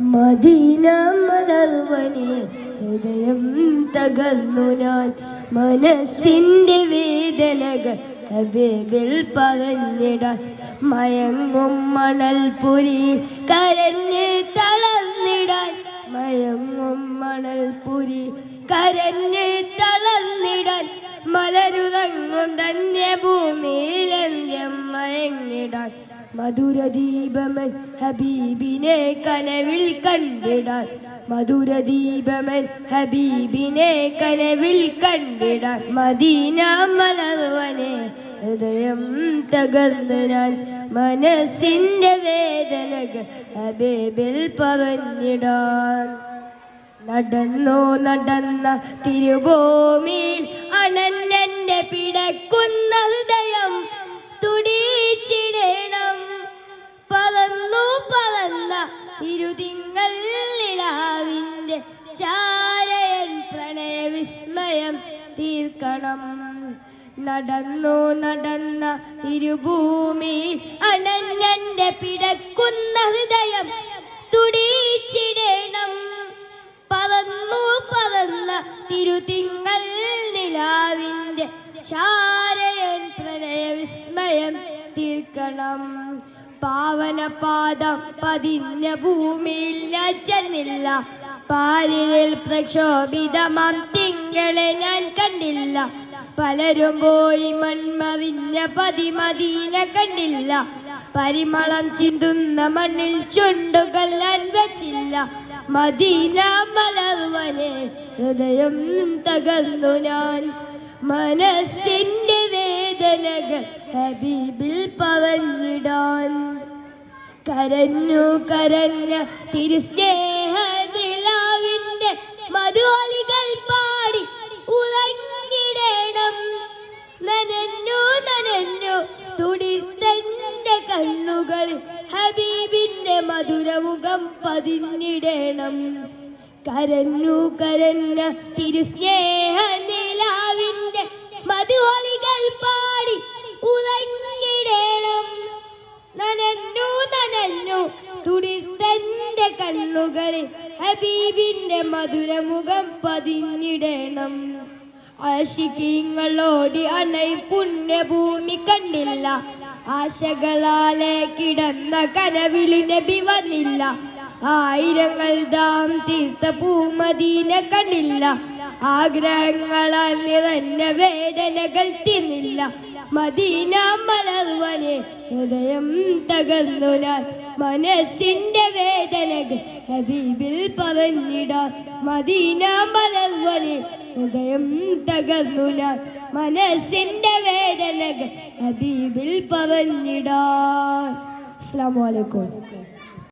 Medina ഹൃദയം തകർന്നു ഞാൻ. മനസ്സിന്റെ വേദനകൾ ഹബീബിൽ പറഞ്ഞിടാൻ മയങ്ങും മണൽ പുരി കരഞ്ഞ് തളർന്നിടാൻ. മയങ്ങും മണൽ പുരി കരഞ്ഞ് തളർന്നിടാൻ. മലരുതങ്ങും തന്നെ ധന്യഭൂമിയിലെന്ത്യം മയങ്ങിടാൻ. മധുരദീപമൻ ഹബീബിനെ കനവിൽ കണ്ടിടാൻ. മധുരദീപമൻ ഹബീബിനെ കനവിൽ കണ്ടിടാൻ. മദീന മലവനെ ഹൃദയം തകർന്നു ഞാൻ വേദനകൾ ഹബീബിൽ പറഞ്ഞിടാൻ. നടന്നോ നടന്ന തിരുഭൂമിയിൽ അനന്യന്റെ പിടക്കുന്ന ഹൃദയം ചാരയൻ പ്രണയ വിസ്മയം തീർക്കണം. നടന്നു നടന്ന തിരുഭൂമി അനന്യന്റെ പിടക്കുന്ന ഹൃദയം തുടിച്ചിടണം. പറന്നു പറന്ന തിരുതിങ്ങൾ നിലാവിന്റെ ചാരയൻ പ്രണയ വിസ്മയം തീർക്കണം. പാവനപാദം പതിഞ്ഞ ഭൂമിയിൽ ഞാൻ ചെന്നില്ല പാലിൽ പ്രക്ഷോഭിതമാം തിങ്കളെ ഞാൻ കണ്ടില്ല. പലരും പോയി മൺമറിഞ്ഞ പതിമദീന കണ്ടില്ല. പരിമളം ചിന്തുന്ന മണ്ണിൽ ചുണ്ടുകൾ ഞാൻ മദീന മലർവനെ ഹൃദയം തകർന്നു ഞാൻ. മനസ്സിന്റെ വേദനകൾ ഹബീബിൽ പറഞ്ഞിടാൻ. കരഞ്ഞു കരഞ്ഞ തിരുസ്നേഹ നനഞ്ഞു നനഞ്ഞു തുടിത്തന്റെ കണ്ണുകൾ ഹബീബിന്റെ മധുരമുഖം പതിഞ്ഞിടണം കരഞ്ഞു കരഞ്ഞ തിരുസ്നേഹ നിലാവിന്റെ മധുവലികൾ പാടി ഉറങ്ങിടണം. നനഞ്ഞു നനഞ്ഞു. തുടിത്തന്റെ കണ്ണുകളിൽ ഹബീബിന്റെ മധുരമുഖം പതിഞ്ഞിടണം ആശിക്കീങ്ങളോടി അണൈ പുണ്യഭൂമി കണ്ടില്ല. ആശകളാലെ കിടന്ന കനവിലി നബി വന്നില്ല. ആയിരങ്ങൾ ദാം തീർത്ത പൂമദീന കണ്ടില്ല. ആഗ്രഹങ്ങളാൽ നിറഞ്ഞ വേദനകൾ തിന്നില്ല. മദീന മലർവനെ ഹൃദയം തകർന്നു ഞാൻ. മനസ്സിന്റെ വേദനകൾ ഹബീബിൽ പറഞ്ഞിടാൻ മദീന മലർവനെ ഹൃദയം തകർന്നു ഞാൻ മനസ്സിന്റെ വേദനകൾ ഹബീബിൽ പറഞ്ഞിടാൻ അസ്സാം വലൈക്കും